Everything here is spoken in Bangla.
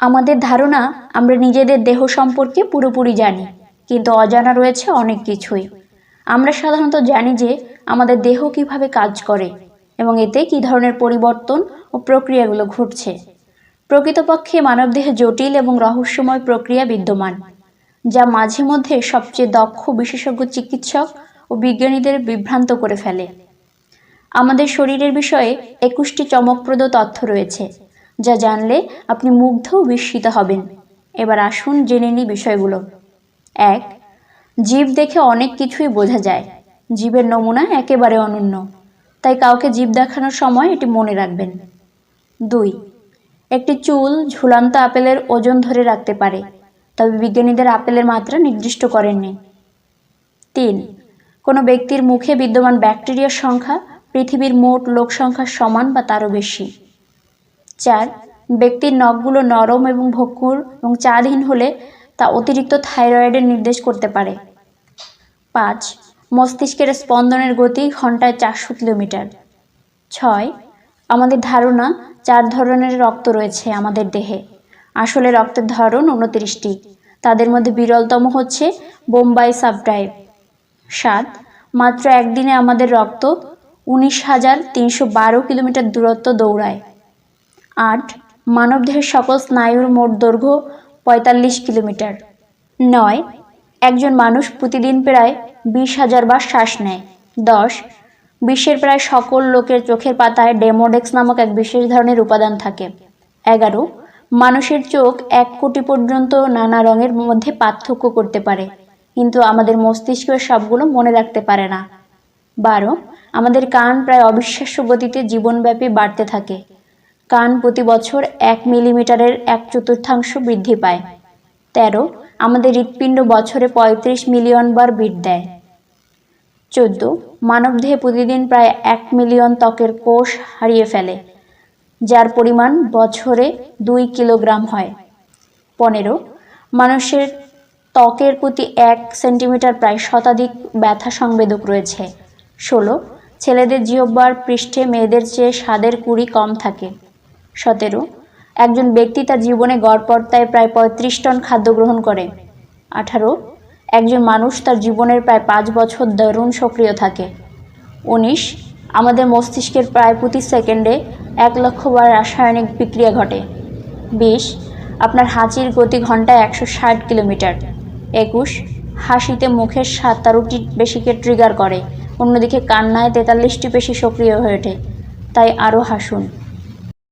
আমাদের ধারণা, আমরা নিজেদের দেহ সম্পর্কে পুরোপুরি জানি, কিন্তু অজানা রয়েছে অনেক কিছুই। আমরা সাধারণত জানি যে আমাদের দেহ কীভাবে কাজ করে এবং এতে কী ধরনের পরিবর্তন ও প্রক্রিয়াগুলো ঘটছে। প্রকৃতপক্ষে মানবদেহে জটিল এবং রহস্যময় প্রক্রিয়া বিদ্যমান, যা মাঝে মধ্যে সবচেয়ে দক্ষ বিশেষজ্ঞ চিকিৎসক ও বিজ্ঞানীদের বিভ্রান্ত করে ফেলে। আমাদের শরীরের বিষয়ে একুশটি চমকপ্রদ তথ্য রয়েছে। যা জানলে আপনি মুগ্ধ বিস্মিত হবেন। এবার আসুন জেনে নিই বিষয়গুলো। এক, জীব দেখে অনেক কিছুই বোঝা যায়। জীবের নমুনা একেবারে অনন্য। তাই কাউকে জীব দেখানোর সময় এটি মনে রাখবেন। দুই, একটি চুল ঝুলন্ত আপেলের ওজন ধরে রাখতে পারে, তবে বিজ্ঞানীদের আপেলের মাত্রা নির্দিষ্ট করেননি। তিন, কোনো ব্যক্তির মুখে বিদ্যমান ব্যাকটেরিয়ার সংখ্যা পৃথিবীর মোট লোক সংখ্যার সমান বা তারও বেশি। চার। ব্যক্তির নখগুলো নরম এবং ভঙ্গুর এবং চাঁদহীন হলে তা অতিরিক্ত থাইরয়েডের নির্দেশ করতে পারে। পাঁচ। মস্তিষ্কের স্পন্দনের গতি ঘন্টায় চারশো কিলোমিটার। ছয়। আমাদের ধারণা, চার ধরনের রক্ত রয়েছে আমাদের দেহে। আসলে রক্তের ধরন উনত্রিশটি। তাদের মধ্যে বিরলতম হচ্ছে বোম্বাই সাবটাইপ সাত। মাত্র একদিনে আমাদের রক্ত উনিশ হাজার তিনশো বারো কিলোমিটার দূরত্ব দৌড়ায়। আট, মানবদেহের সকল স্নায়ুর মোট দৈর্ঘ্য পঁয়তাল্লিশ কিলোমিটার। নয়, একজন মানুষ প্রতিদিন প্রায় বিশ হাজার বার শ্বাস নেয়। দশ, বিশ্বের প্রায় সকল লোকের চোখের পাতায় ডেমোডেক্স নামক এক বিশেষ ধরনের উপাদান থাকে। এগারো, মানুষের চোখ এক কোটি পর্যন্ত নানা রঙের মধ্যে পার্থক্য করতে পারে, কিন্তু আমাদের মস্তিষ্ক সবগুলো মনে রাখতে পারে না। বারো, আমাদের কান প্রায় অবিশ্বাস্য গতিতে জীবনব্যাপী বাড়তে থাকে। কান প্রতি বছর এক মিলিমিটারের এক চতুর্থাংশ বৃদ্ধি পায়। তেরো, আমাদের হৃৎপিণ্ড বছরে পঁয়ত্রিশ মিলিয়ন বার বিট দেয়। চোদ্দ, মানবদেহে প্রতিদিন প্রায় এক মিলিয়ন ত্বকের কোষ হারিয়ে ফেলে, যার পরিমাণ বছরে দুই কিলোগ্রাম হয়। পনেরো, মানুষের ত্বকের প্রতি এক সেন্টিমিটার প্রায় শতাধিক ব্যথা সংবেদক রয়েছে। ষোলো, ছেলেদের জিহ্বার পৃষ্ঠে মেয়েদের চেয়ে স্বাদের কুড়ি কম থাকে। সতেরো। একজন ব্যক্তি তার জীবনে গড়পড়তায় প্রায় পঁয়ত্রিশ টন খাদ্য গ্রহণ করে। আঠারো। একজন মানুষ তার জীবনের প্রায় পাঁচ বছর দারুণ সক্রিয় থাকে। উনিশ। আমাদের মস্তিষ্কের প্রায় প্রতি সেকেন্ডে এক লক্ষ বার রাসায়নিক বিক্রিয়া ঘটে। বিশ। আপনার হাঁচির গতি ঘন্টায় একশো ষাট কিলোমিটার। একুশ। হাসিতে মুখের সাতারোটি বেশিকে ট্রিগার করে। অন্যদিকে কান্নায় তেতাল্লিশটি বেশি সক্রিয় হয়ে ওঠে। তাই আরও হাসুন।